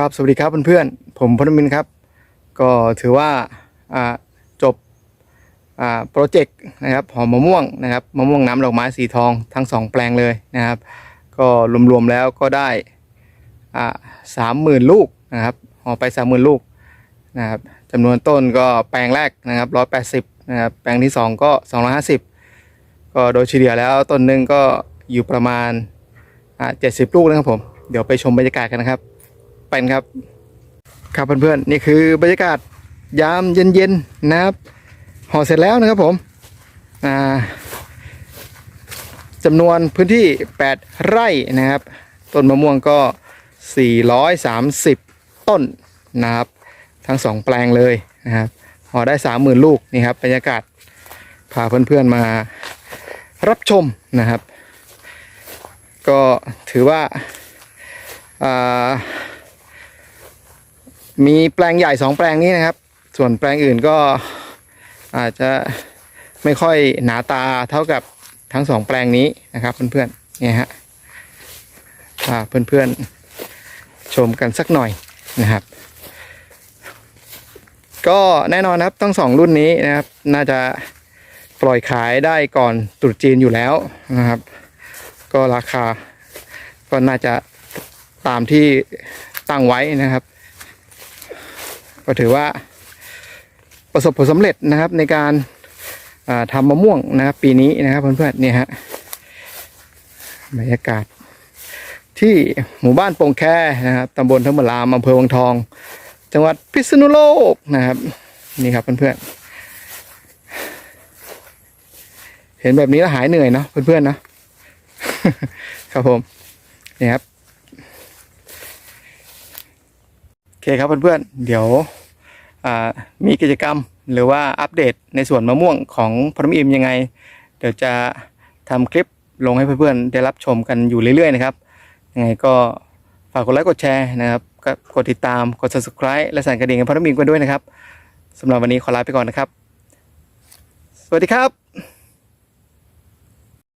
ครับสวัสดีครับเพื่อนๆผมพนมินครับ ก็ถือว่าจบโปรเจกต์นะครับหอมมะม่วงนะครับมะม่วงน้ำดอกไม้สีทองทั้งสองแปลงเลยนะครับ ก็รวมๆแล้วก็ได้สามหมื่นลูกนะครับหอไปสามหมื่นลูกนะครับจำนวนต้นก็แปลงแรกนะครับร้อยแปดสิบนะครับแปลงที่สองก็สองร้อยห้าสิบก็โดยเฉลี่ยแล้วต้นหนึ่งก็อยู่ประมาณเจ็ดสิบลูกนะครับผมเดี๋ยวไปชมบรรยากาศกันนะครับ เป็นครับ ครับเพื่อนๆนี่คือบรรยากาศยามเย็นๆนะครับห่อเสร็จแล้วนะครับผมอ่าจำนวนพื้นที่ 8 ไร่นะครับ ต้นมะม่วงก็ 430 ต้นนะครับ ทั้งสองแปลงเลยนะครับห่อได้ 30,000 ลูกนี่ครับบรรยากาศพาเพื่อนๆมารับชมนะครับ ก็ถือว่าอ่า มีแปลงใหญ่สองแปลงนี้นะครับ ส่วนแปลงอื่นก็อาจจะไม่ค่อยหนาตาเท่ากับทั้งสองแปลงนี้นะครับเพื่อนๆเนี่ยฮะพาเพื่อนๆชมกันสักหน่อยนะครับ ก็แน่นอนครับทั้งสองรุ่นนี้นะครับ น่าจะปล่อยขายได้ก่อนตรุษจีนอยู่แล้วนะครับ ก็ราคาก็น่าจะตามที่ตั้งไว้นะครับ ก็ถือว่าประสบผลสำเร็จนะครับในการาทำมะม่วงนะครับปีนี้นะครับเพื่อนๆเนี่ยฮะบรรยากาศ ที่หมู่บ้านโป่งแค่นะครับตำบลทับมะลามอำเภอวังทอง จังหวัดพิษณุโลกนะครับนี่ครับเพื่อนๆเห็นแบบนี้แล้วหายเหนื่อยเนาะเพื่อนๆเนาะครับผมนี่ครับ โอ เคครับเพื่อนๆเดี๋ยวมีกิจกรรมหรือว่าอัปเดตในส่วนมะม่วงของพรมอิมยังไง เดี๋ยวจะทำคลิปลงให้เพื่อนๆได้รับชมกันอยู่เรื่อยๆนะครับยังไงก็ฝากกดไลค์กดแชร์นะครับกกดติดตามกด subscribe และสั่นกระดิ่งให้พรมอิมกันด้วยนะครับสำหรับวันนี้ขอลาไปก่อนนะครับ สวัสดีครับ